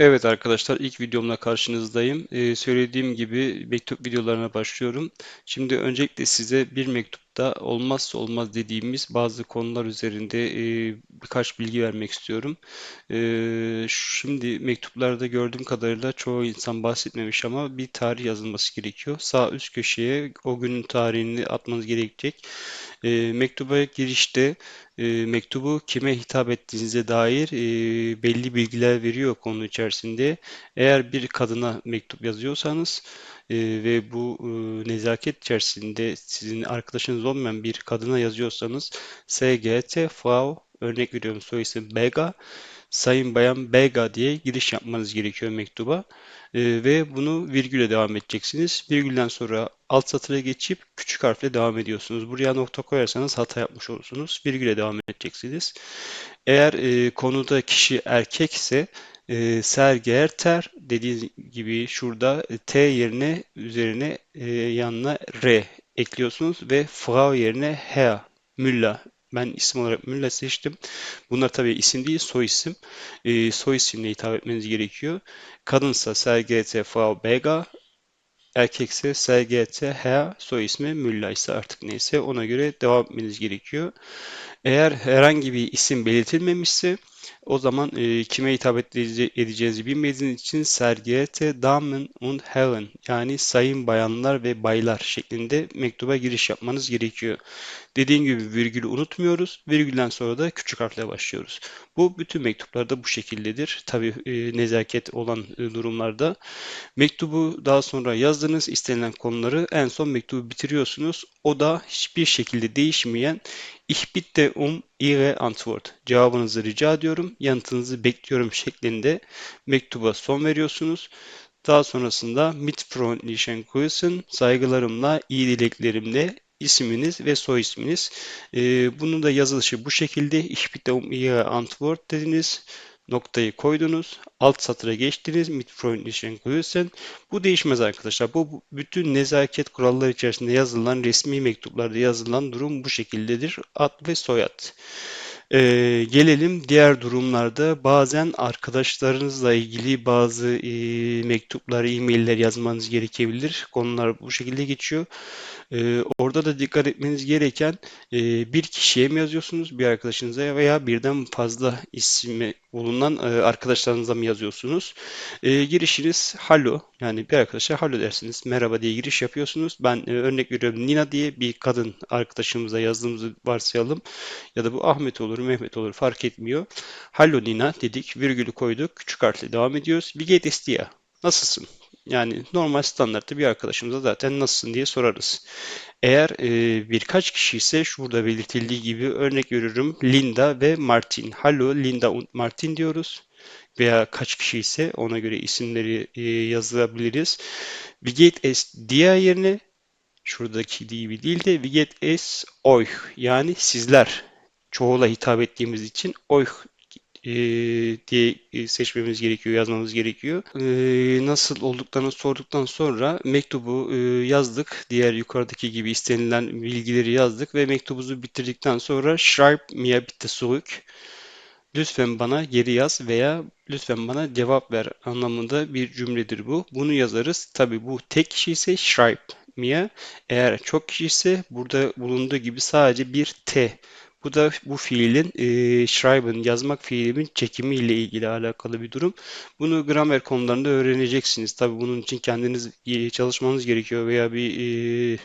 Evet arkadaşlar ilk videomla karşınızdayım. Ee, söylediğim gibi mektup videolarına başlıyorum. Şimdi öncelikle size bir mektupta olmazsa olmaz dediğimiz bazı konular üzerinde e, birkaç bilgi vermek istiyorum. Ee, şimdi mektuplarda gördüğüm kadarıyla çoğu insan bahsetmemiş ama bir tarih yazılması gerekiyor. Sağ üst köşeye o günün tarihini atmanız gerekecek. Ee, mektuba girişte e, mektubu kime hitap ettiğinize dair e, belli bilgiler veriyor konu içerisinde. Eğer bir kadına mektup yazıyorsanız e, ve bu e, nezaket içerisinde sizin arkadaşınız olmayan bir kadına yazıyorsanız SGT, Frau, örnek veriyorum soy isim Bega, Sayın Bayan Bega diye giriş yapmanız gerekiyor mektuba. E, ve bunu virgüle devam edeceksiniz. Virgülden sonra alt satıra geçip küçük harfle devam ediyorsunuz. Buraya nokta koyarsanız hata yapmış olursunuz. Virgüle devam edeceksiniz. Eğer e, konuda kişi erkekse e, Sergerter dediği gibi şurada e, T yerine üzerine e, yanına R ekliyorsunuz ve Frau yerine Herr, Müller. Ben isim olarak Müller seçtim. Bunlar tabii isim değil, soy isim. E, soy isimle hitap etmeniz gerekiyor. Kadınsa Sergete Frau Bega, erkekse SGT, H, soy ismi Mülla ise artık neyse ona göre devam etmeniz gerekiyor. Eğer herhangi bir isim belirtilmemişse o zaman e, kime hitap edeceğinizi bilmediğiniz için Sergete Damen und Herren yani sayın bayanlar ve baylar şeklinde mektuba giriş yapmanız gerekiyor. Dediğim gibi virgülü unutmuyoruz. Virgülden sonra da küçük harfle başlıyoruz. Bu bütün mektuplarda bu şekildedir. Tabi e, nezaket olan e, durumlarda. Mektubu daha sonra yazdınız. istenilen konuları en son mektubu bitiriyorsunuz. O da hiçbir şekilde değişmeyen Ich bitte um Ihre Antwort. Cevabınızı rica ediyorum, yanıtınızı bekliyorum şeklinde mektuba son veriyorsunuz. Daha sonrasında mit freundlichen Grüßen, saygılarımla, iyi dileklerimle isminiz ve soy isminiz. Ee, bunun da yazılışı bu şekilde. Ich bitte um Ihre Antwort dediniz noktayı koydunuz. Alt satıra geçtiniz. Mit freundlichen Grüßen. Bu değişmez arkadaşlar. Bu bütün nezaket kuralları içerisinde yazılan resmi mektuplarda yazılan durum bu şekildedir. Ad ve soyad. Ee, gelelim diğer durumlarda bazen arkadaşlarınızla ilgili bazı e, mektuplar, e-mailler yazmanız gerekebilir. Konular bu şekilde geçiyor. Ee, orada da dikkat etmeniz gereken e, bir kişiye mi yazıyorsunuz, bir arkadaşınıza veya birden fazla ismi bulunan e, arkadaşlarınıza mı yazıyorsunuz? E, girişiniz hallo yani bir arkadaşa hallo dersiniz. Merhaba diye giriş yapıyorsunuz. Ben e, örnek veriyorum Nina diye bir kadın arkadaşımıza yazdığımızı varsayalım. Ya da bu Ahmet olur, Mehmet olur fark etmiyor. Hallo Nina dedik, virgülü koyduk, küçük harfle devam ediyoruz. Wie geht es dir? Nasılsın? Yani normal standartta bir arkadaşımıza zaten nasılsın diye sorarız. Eğer e, birkaç kişi ise şurada belirtildiği gibi örnek veriyorum Linda ve Martin. Hallo Linda und Martin diyoruz. Veya kaç kişi ise ona göre isimleri e, yazabiliriz. Wie geht es dir yerine şuradaki gibi değil de wie geht es euch yani sizler çoğula hitap ettiğimiz için euch e, diye e, seçmemiz gerekiyor, yazmamız gerekiyor. E, nasıl olduklarını sorduktan sonra mektubu yazdık. Diğer yukarıdaki gibi istenilen bilgileri yazdık ve mektubumuzu bitirdikten sonra Schreib mir bitte zurück. Lütfen bana geri yaz veya lütfen bana cevap ver anlamında bir cümledir bu. Bunu yazarız. Tabi bu tek kişi ise schreib mir. Eğer çok kişi ise burada bulunduğu gibi sadece bir T bu da bu fiilin e, schreiben yazmak fiilinin çekimi ile ilgili alakalı bir durum. Bunu gramer konularında öğreneceksiniz. Tabi bunun için kendiniz çalışmanız gerekiyor veya bir e,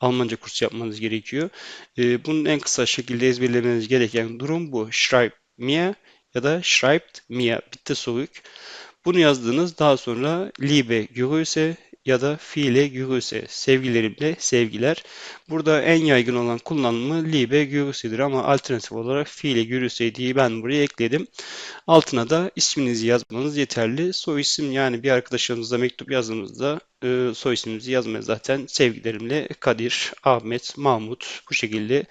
Almanca kursu yapmanız gerekiyor. E, bunun en kısa şekilde ezberlemeniz gereken durum bu. Schreib mir ya da schreibt mir bitte zurück. Bunu yazdığınız daha sonra liebe Grüße ya da fiile gürüse sevgilerimle sevgiler. Burada en yaygın olan kullanımı libe gürüsedir ama alternatif olarak fiile gürüse diye ben buraya ekledim. Altına da isminizi yazmanız yeterli. Soy isim yani bir arkadaşınıza mektup yazdığınızda e, soy ismimizi yazmaya zaten sevgilerimle Kadir, Ahmet, Mahmut bu şekilde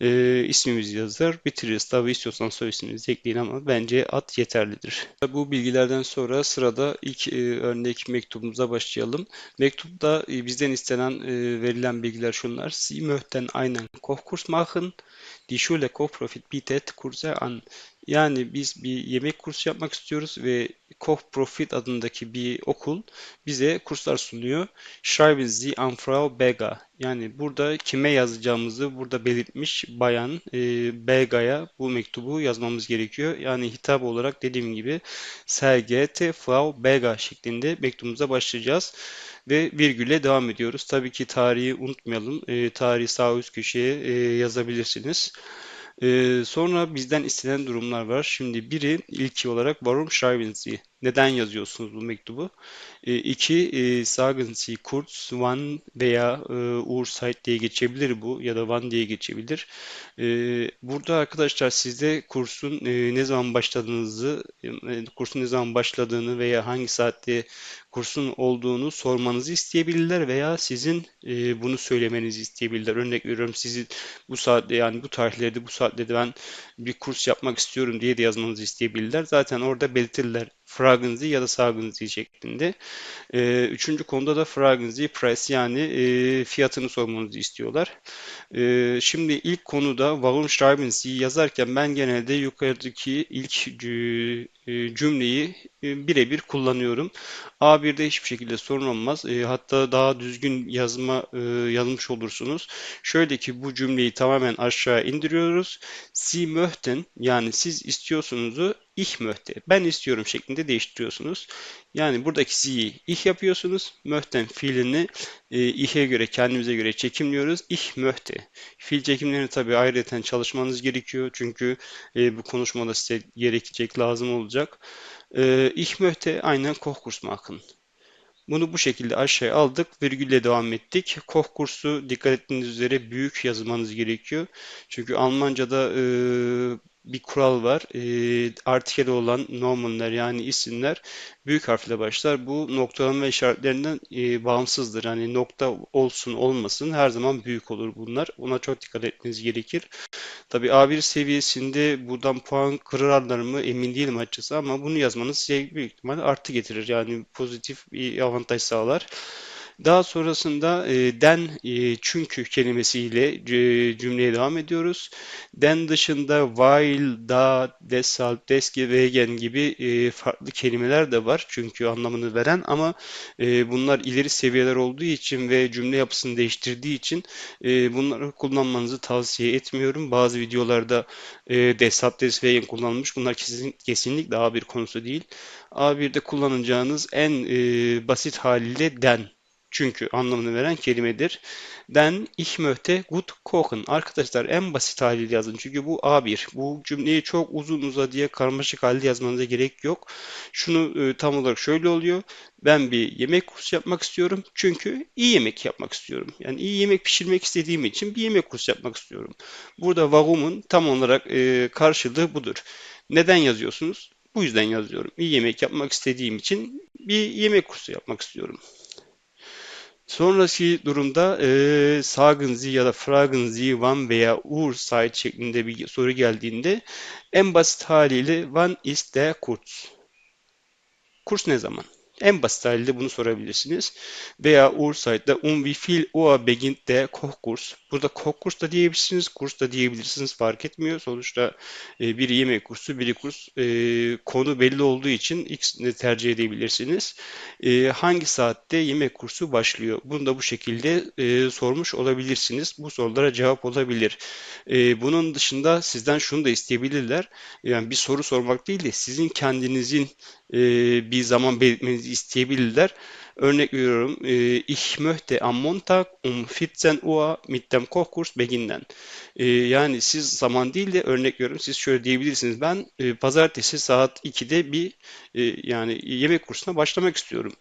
e, ismimizi yazar bitiririz. Tabi istiyorsan soy isminizi ekleyin ama bence at yeterlidir. Bu bilgilerden sonra sırada ilk e, örnek mektubumuza başlayalım. Mektupta e, bizden istenen e, verilen bilgiler şunlar. Sie möchten einen Kochkurs machen. Die Schule Kochprofit bietet Kurse an. Yani biz bir yemek kursu yapmak istiyoruz ve Koch Profit adındaki bir okul bize kurslar sunuyor. Schreiben Sie an Frau Bega. Yani burada kime yazacağımızı burada belirtmiş bayan e, Bega'ya bu mektubu yazmamız gerekiyor. Yani hitap olarak dediğim gibi Sehr geehrte Frau Bega şeklinde mektubumuza başlayacağız ve virgülle devam ediyoruz. Tabii ki tarihi unutmayalım. E, tarihi sağ üst köşeye e, yazabilirsiniz. E, sonra bizden istenen durumlar var. Şimdi biri ilki olarak Warum schreiben? Neden yazıyorsunuz bu mektubu? E, iki, e, sagen Sie kurz, wann veya e, Uhrzeit diye geçebilir bu ya da wann diye geçebilir. E, burada arkadaşlar sizde kursun e, ne zaman başladığınızı, e, kursun ne zaman başladığını veya hangi saatte kursun olduğunu sormanızı isteyebilirler veya sizin e, bunu söylemenizi isteyebilirler. Örnek veriyorum sizi bu saatte yani bu tarihlerde bu saatlerde ben bir kurs yapmak istiyorum diye de yazmanızı isteyebilirler. Zaten orada belirtirler. Sie ya da Sie şeklinde. E, üçüncü konuda da Sie Price yani e, fiyatını sormanızı istiyorlar. E, şimdi ilk konuda Warum schreiben Sie yazarken ben genelde yukarıdaki ilk e, cümleyi e, birebir kullanıyorum. A1'de hiçbir şekilde sorun olmaz. E, hatta daha düzgün yazma e, yazmış olursunuz. Şöyle ki bu cümleyi tamamen aşağı indiriyoruz. Sie möchten yani siz istiyorsunuzu ich möchte ben istiyorum şeklinde değiştiriyorsunuz. Yani buradaki Sie'yi ich yapıyorsunuz. Möchten fiilini e, ih'e göre kendimize göre çekimliyoruz. Ich möchte. Fiil çekimlerini tabii ayrıca çalışmanız gerekiyor. Çünkü e, bu konuşmada size gerekecek, lazım olacak. E, ich möchte einen Kochkurs machen. Bunu bu şekilde aşağıya aldık. Virgülle devam ettik. Koch kursu dikkat ettiğiniz üzere büyük yazmanız gerekiyor. Çünkü Almanca'da e, bir kural var. E, artikeli olan nomenler yani isimler büyük harfle başlar. Bu noktalama işaretlerinden e, bağımsızdır. Yani nokta olsun olmasın her zaman büyük olur bunlar. Ona çok dikkat etmeniz gerekir. Tabii A1 seviyesinde buradan puan kırarlar mı emin değilim açıkçası ama bunu yazmanız size büyük ihtimalle artı getirir. Yani pozitif bir avantaj sağlar. Daha sonrasında e, den e, çünkü kelimesiyle e, cümleye devam ediyoruz. Den dışında while, da, deshalb, deske, wegen gibi farklı kelimeler de var. Çünkü anlamını veren ama bunlar ileri seviyeler olduğu için ve cümle yapısını değiştirdiği için bunları kullanmanızı tavsiye etmiyorum. Bazı videolarda e, deshalb, des, wegen kullanılmış. Bunlar kesin, kesinlikle A1 konusu değil. A1'de kullanacağınız en basit haliyle den çünkü anlamını veren kelimedir. Den ich möchte gut kochen. Arkadaşlar en basit haliyle yazın. Çünkü bu A1. Bu cümleyi çok uzun uzadıya karmaşık halde yazmanıza gerek yok. Şunu e, tam olarak şöyle oluyor. Ben bir yemek kursu yapmak istiyorum. Çünkü iyi yemek yapmak istiyorum. Yani iyi yemek pişirmek istediğim için bir yemek kursu yapmak istiyorum. Burada warum tam olarak e, karşılığı budur. Neden yazıyorsunuz? Bu yüzden yazıyorum. İyi yemek yapmak istediğim için bir yemek kursu yapmak istiyorum. Sonraki durumda e, sagen Sie ya da fragen Sie wann veya Uhrzeit şeklinde bir soru geldiğinde en basit haliyle wann ist der Kurs? Kurs ne zaman? En basit haliyle bunu sorabilirsiniz. Veya Uhrzeit'te um wie viel Uhr beginnt der Kochkurs? Burada Kochkurs da diyebilirsiniz, kurs da diyebilirsiniz fark etmiyor. Sonuçta e, biri yemek kursu, biri kurs. E, konu belli olduğu için ikisini tercih edebilirsiniz. E, hangi saatte yemek kursu başlıyor? Bunu da bu şekilde e, sormuş olabilirsiniz. Bu sorulara cevap olabilir. E, bunun dışında sizden şunu da isteyebilirler. Yani bir soru sormak değil de sizin kendinizin e, bir zaman belirtmenizi isteyebilirler. Örnek veriyorum. E, ich möchte am Montag um 14 Uhr mit dem Kochkurs beginnen. E, yani siz zaman değil de örnek veriyorum. Siz şöyle diyebilirsiniz. Ben e, pazartesi saat 2'de bir yani yemek kursuna başlamak istiyorum.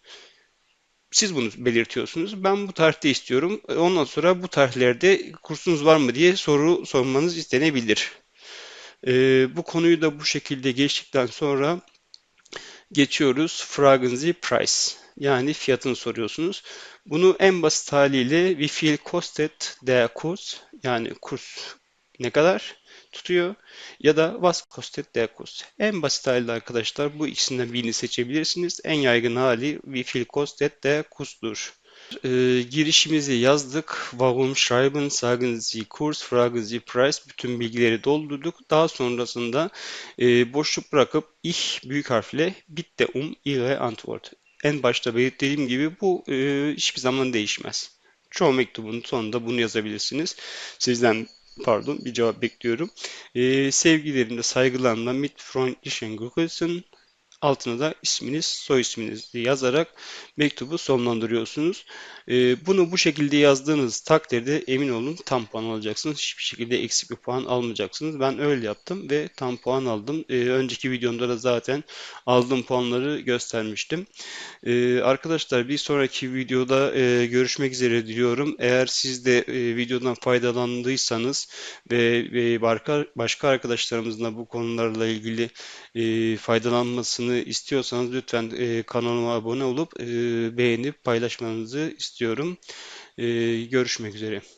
Siz bunu belirtiyorsunuz. Ben bu tarihte istiyorum. Ondan sonra bu tarihlerde kursunuz var mı diye soru sormanız istenebilir. E, bu konuyu da bu şekilde geçtikten sonra geçiyoruz. Fragen Sie Price. Yani fiyatını soruyorsunuz. Bunu en basit haliyle wie viel kostet der Kurs? Yani kurs ne kadar tutuyor? Ya da was kostet der Kurs? En basit haliyle arkadaşlar bu ikisinden birini seçebilirsiniz. En yaygın hali wie viel kostet der Kurs'dur. Ee, girişimizi yazdık. Warum schreiben, sagen Sie Kurs, fragen Sie Preis. Bütün bilgileri doldurduk. Daha sonrasında e, boşluk bırakıp ich büyük harfle bitte um Ihre Antwort. En başta belirttiğim gibi bu e, hiçbir zaman değişmez. Çoğu mektubun sonunda bunu yazabilirsiniz. Sizden pardon bir cevap bekliyorum. E, sevgilerimle, saygılarımla mit freundlichen Grüßen Altına da isminiz, soy isminizi yazarak mektubu sonlandırıyorsunuz. Ee, bunu bu şekilde yazdığınız takdirde emin olun tam puan alacaksınız. Hiçbir şekilde eksik bir puan almayacaksınız. Ben öyle yaptım ve tam puan aldım. Ee, önceki videomda da zaten aldığım puanları göstermiştim. Ee, arkadaşlar bir sonraki videoda e, görüşmek üzere diliyorum. Eğer siz de e, videodan faydalandıysanız ve, başka arkadaşlarımızın da bu konularla ilgili e, faydalanmasını istiyorsanız lütfen e, kanalıma abone olup e, beğenip paylaşmanızı istiyorum. E, görüşmek üzere.